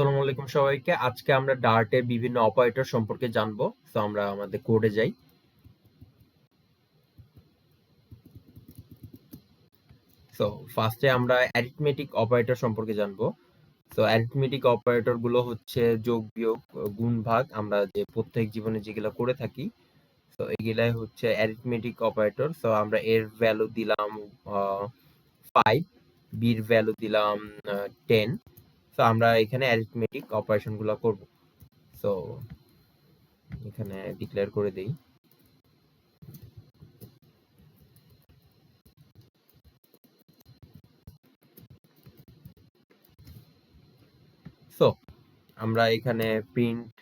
আসসালামু আলাইকুম সবাইকে। আজকে আমরা ডার্টের বিভিন্ন অপারেটর সম্পর্কে জানব। তো আমরা আমাদের কোডে যাই। সো ফার্স্টে আমরা অ্যারিথমেটিক অপারেটর সম্পর্কে জানব। তো অ্যারিথমেটিক অপারেটরগুলো হচ্ছে যোগ, বিয়োগ, গুণ, ভাগ। আমরা যে প্রত্যেক জীবনে যেগুলো করে থাকি তো এগুলাই হচ্ছে অ্যারিথমেটিক অপারেটর তো আমরা এর ভ্যালু দিলাম ফাইভ বির ভ্যালু দিলাম টেন তো আমরা এখানে অ্যারিথমেটিক অপারেশনগুলো করব। সো এখানে ডিক্লেয়ার করে দেই। সো আমরা এখানে প্রিন্ট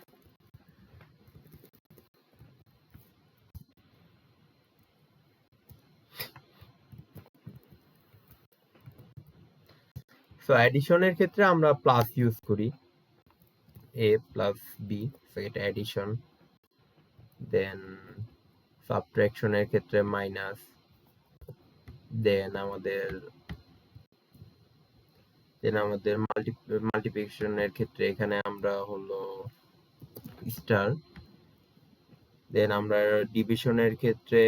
সো অ্যাডিশনের ক্ষেত্রে আমরা প্লাস ইউজ করি. এ প্লাস বি সো এটা অ্যাডিশন দেন সাবট্রাকশনের ক্ষেত্রে মাইনাস দেন আমাদের দেন আমাদের মাল্টি মাল্টিপ্লিকেশনের ক্ষেত্রে এখানে আমরা হলো স্টার দেন আমরা ডিভিশনের ক্ষেত্রে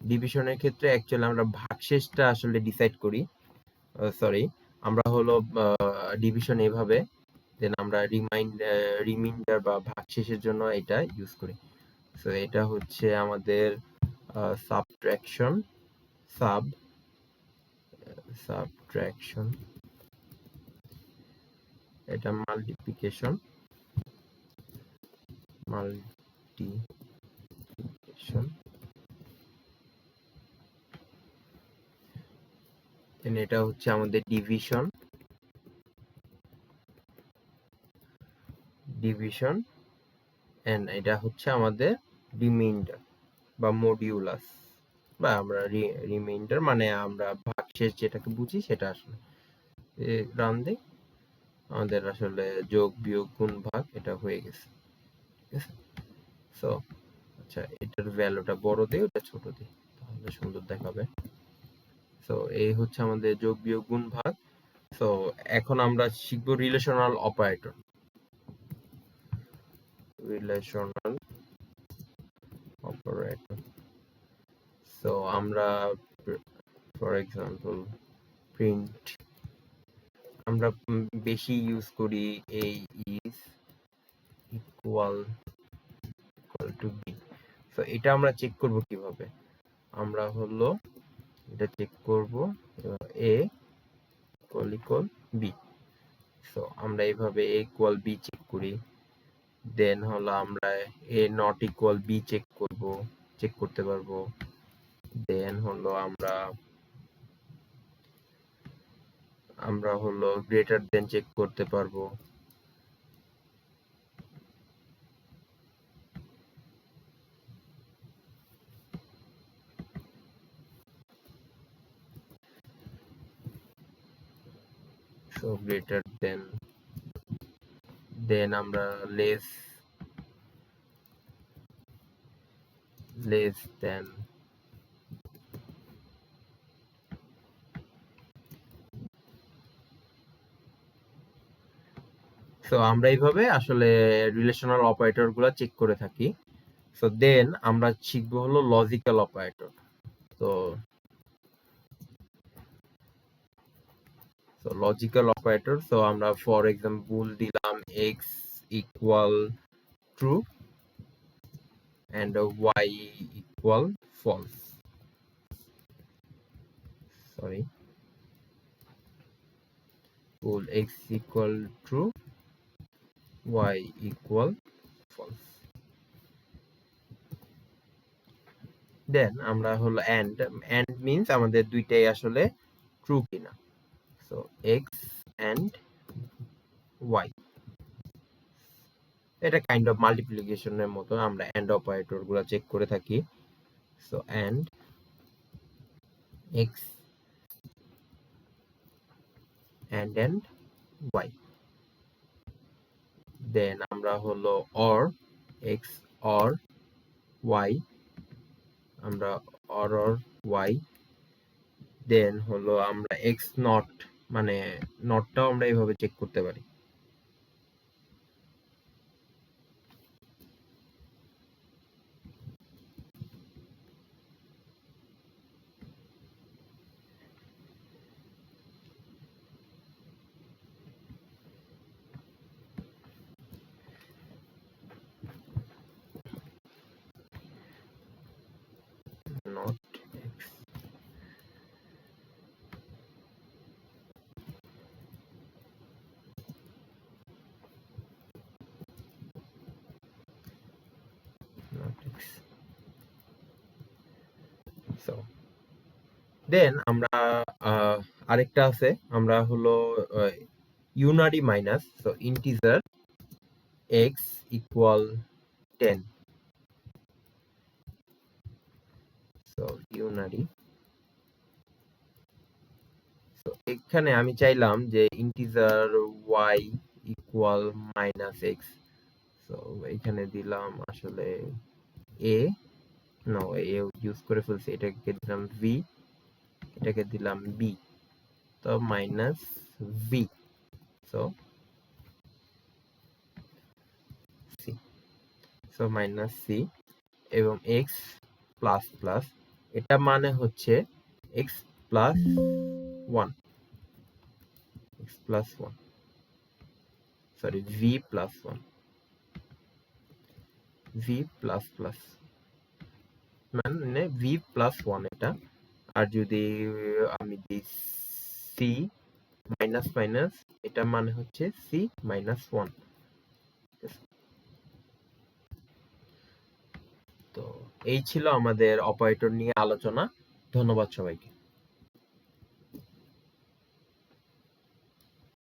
ডিভিশনের ক্ষেত্রে অ্যাকচুয়ালি আমরা ভাগশেষটা আসলে ডিসাইড করি. সরি আমরা হলো ডিভিশন এভাবে দেন আমরা রিমাইন্ড রিমাইন্ডার বা ভাগশেষের জন্য এটা ইউজ করি। সো এটা হচ্ছে আমাদের সাবট্রাকশন সাব সাবট্রাকশন এটা মাল্টিপ্লিকেশন মাল্টিপ্লিকেশন দেন এটা হচ্ছে আমাদের ডিভিশন ডিভিশন এন্ড এটা হচ্ছে আমাদের রিমাইন্ডার বা মডিউলাস বা আমরা রিমাইন্ডার মানে আমরা ভাগশেষ যেটাকে বুঝি সেটা আসলে। রান দিই, আমাদের আসলে যোগ, বিয়োগ, গুণ, ভাগ এটা হয়ে গেছে, ঠিক আছে? সো আচ্ছা এটার ভ্যালুটা বড় দিই, ওটা ছোট দিই, তাহলে সুন্দর দেখাবে। সো এই হচ্ছে আমাদের যোগ বিয়োগ গুণ ভাগ। সো এখন আমরা শিখব relational operator relational operator so আমরা ফর এক্সাম্পল প্রিন্ট আমরা বেশি ইউজ করি এই is equal equal to B so এটা আমরা চেক করব কীভাবে? আমরা হলো এটা চেক করব। A equal equal B so আমরা এইভাবে এ ইকুয়াল বি চেক করি। দেন হলো আমরা A not equal B check করব। চেক করতে পারব। দেন হলো আমরা আমরা হলো গ্রেটার দেন চেক করতে পারব। So greater than, then আমরা less less than সো আমরা এইভাবে আসলে রিলেশনাল অপারেটরগুলো চেক করে থাকি। সো দেন আমরা শিখব হলো লজিক্যাল অপারেটর তো তো লজিক্যাল অপারেটর সো আমরা ফর এক্সাম্পল দিলাম x equal true and y equal false sorry ball x equal true y equal false then আমরা হলো এন্ড এন্ড মিন্স আমাদের দুইটাই আসলে ট্রু কিনা। So, x and y. এটা কাইন্ড অফ মাল্টিপ্লিকেশনের মতো আমরা এন্ড অপারেটরগুলা চেক করে থাকি। So and x and and y then আমরা হলো or, x, or, y আমরা or or, y দেন হলো আমরা x নট মানে নটটাও আমরা এইভাবে চেক করতে পারি। X so দেন আমরা আরেকটা আছে, আমরা হলো unary minus so integer x equal ten so unary তো এখানে আমি চাইলাম যে integer y equal minus x তো এখানে দিলাম আসলে a নো এ ইউজ করে ফেলছি, এটাকে দিলাম v, এটাকে দিলাম b, তো minus v so c so minus c, এবং x প্লাস প্লাস এটা মানে হচ্ছে x plus one x plus one sorry v plus one v plus plus মানে v প্লাস ওয়ান এটা। আর যদি আমি দিই c মাইনাস মাইনাস এটা মানে হচ্ছে c মাইনাস ওয়ান তো এই ছিল আমাদের অপারেটর নিয়ে আলোচনা। ধন্যবাদ সবাইকে।